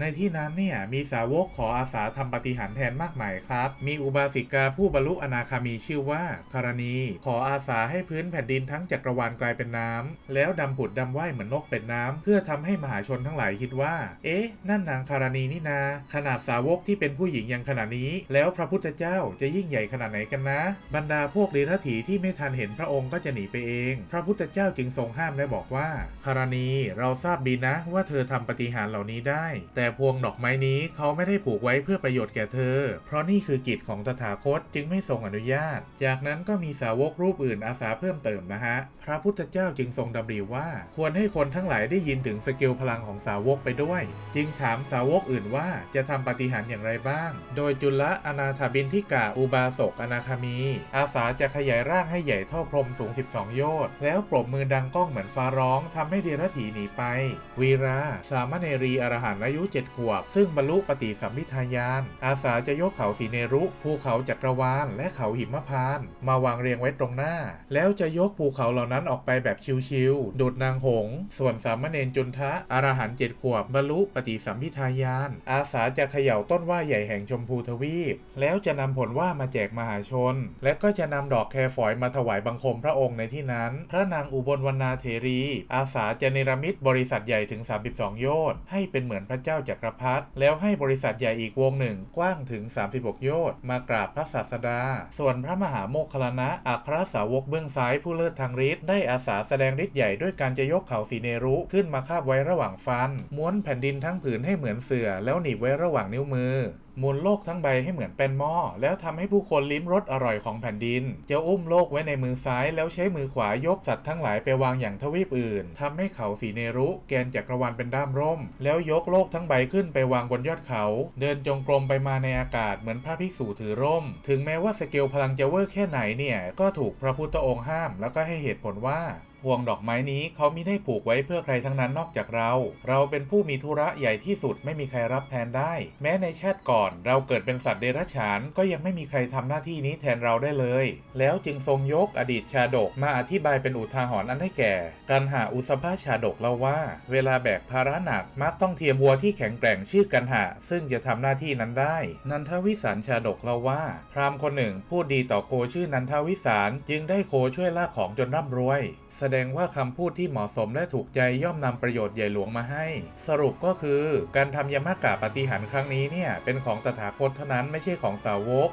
ในที่นั้นเนี่ยมีสาวกขออาสาทำปฏิหารแทนมากมายครับ มีอุบาสิกาผู้บรรลุอนาคามีชื่อว่าคารณี ขออาสาให้พื้นแผ่นดินทั้งจักรวาลกลายเป็นน้ำแล้วดำผุดดำว่ายเหมือนนกเป็นน้ำเพื่อทำให้มหาชนทั้งหลายคิดว่า เอ๊ะ นั่นนางคารณีนี่นา ขนาดสาวกที่เป็นผู้หญิงยังขนาดนี้ แล้วพระพุทธเจ้าจะยิ่งใหญ่ขนาดไหนกันนะ บรรดาพวกเดรัจฉีที่ไม่ทันเห็นพระองค์ก็จะหนีไปเอง พระพุทธเจ้าจึงทรงห้ามและบอกว่าคารณีเราทราบดีนะว่าเธอทำปฏิหารเหล่านี้ได้ แต่พวงดอกไม้นี้เขาไม่ได้ผูกไว้เพื่อประโยชน์แก่เธอ เพราะนี่คือกิจของตถาคตจึงไม่ทรงอนุญาต จากนั้นก็มีสาวกรูปอื่นอาสาเพิ่มเติมนะฮะ พระพุทธเจ้าจึงทรงดำริว่า ควรให้คนทั้งหลายได้ยินถึงสกิลพลังของสาวกไปด้วย จึงถามสาวกอื่นว่าจะทำปฏิหารอย่างไรบ้าง โดยจุลอนาถบินทิกาอุบาสกอนาคามี อาสาจะขยายร่างให้ใหญ่เท่าพรมสูง 12 โยชน์แล้วปรบมือดังก้องเหมือนฟ้าร้องทำให้เดรัจฉีหนีไป วีรา สามเณรีอรหันต์อายุเจ็ดขวบ ซึ่งบรรลุปฏิสัมพิทายาน อาสาจะยกเขาสีเนรุภูเขาจักรวาลและเขาหิมพานต์มาวางเรียงไว้ตรงหน้า แล้วจะยกภูเขาเหล่านั้นออกไปแบบชิวๆดูดนางหงส์ส่วนสามเณรจุนทะอรหันต์เจ็ดขวบบรรลุปฏิสัมพิทายาน อาสาจะเขย่าต้นว่าใหญ่แห่งชมพูทวีป แล้วจะนำผลว่ามาแจกมหาชน และก็จะนำดอกแครฝอยมาถวายบังคมพระองค์ในที่นั้น พระนางอุบลวรรณาเทรี อาสาจะเนรมิตบริษัทใหญ่ถึง 32 โยชน์ให้เป็นเหมือนพระเจ้าจักรพรรดิแล้วให้บริษัทใหญ่อีกวงหนึ่งกว้างถึง 36 โยชน์มากราบพระศาสดา ส่วนพระมหาโมคคลลานะ อัครสาวกเบื้องซ้ายผู้เลิศทางฤทธิ์ได้อาสาแสดงฤทธิ์ใหญ่ด้วยการจะยกเขาสีเนรุขึ้นมาคาบไว้ระหว่างฟัน ม้วนแผ่นดินทั้งผืนให้เหมือนเสือ แล้วหนีบไว้ระหว่างนิ้วมือ หมุนโลกทั้งใบให้เหมือนเป็นหม้อแล้วทำให้ผู้คนลิ้มรสอร่อยของแผ่นดิน จะอุ้มโลกไว้ในมือซ้าย แล้วใช้มือขวายกสัตว์ทั้งหลายไปวางอย่างทวีปอื่นทำให้เขาสีเนรุ แกนจักรวาลเป็นด้ามร่ม แล้วยกโลกทั้งใบขึ้นไปวางบนยอดเขา เดินจงกรมไปมาในอากาศเหมือนพระภิกษุถือร่ม ถึงแม้ว่าสเกลพลังจะเวอร์แค่ไหนเนี่ยก็ถูกพระพุทธองค์ห้าม แล้วก็ให้เหตุผลว่า พวงดอกไม้นี้เขามิได้ผูกไว้เพื่อใครทั้งนั้นนอกจากเรา เราเป็นผู้มีธุระใหญ่ที่สุดไม่มีใครรับแทนได้ แม้ในชาติก่อนเราเกิดเป็นสัตว์เดรัจฉานก็ยังไม่มีใครทำหน้าที่นี้แทนเราได้เลย แล้วจึงทรงยกอดีตชาดกมาอธิบายเป็นอุทาหรณ์อันให้แก่ กันหาอุสภาชาดกเล่าว่า เวลาแบกภาระหนักมักต้องเทียมวัวที่แข็งแกร่งชื่อกันหาซึ่งจะทำหน้าที่นั้นได้ นันทวิสารชาดกเล่าว่า พราหมณ์คนหนึ่งพูดดีต่อโคชื่อนันทวิสารจึงได้โคช่วยลากของจนร่ำรวยแสดงว่าคำพูดที่เหมาะสมและถูกใจย่อมนำประโยชน์ใหญ่หลวงมาให้ สรุปก็คือ การทำยามากาปฏิหารครั้งนี้เนี่ย เป็นของตถาคตเท่านั้นไม่ใช่ของสาวก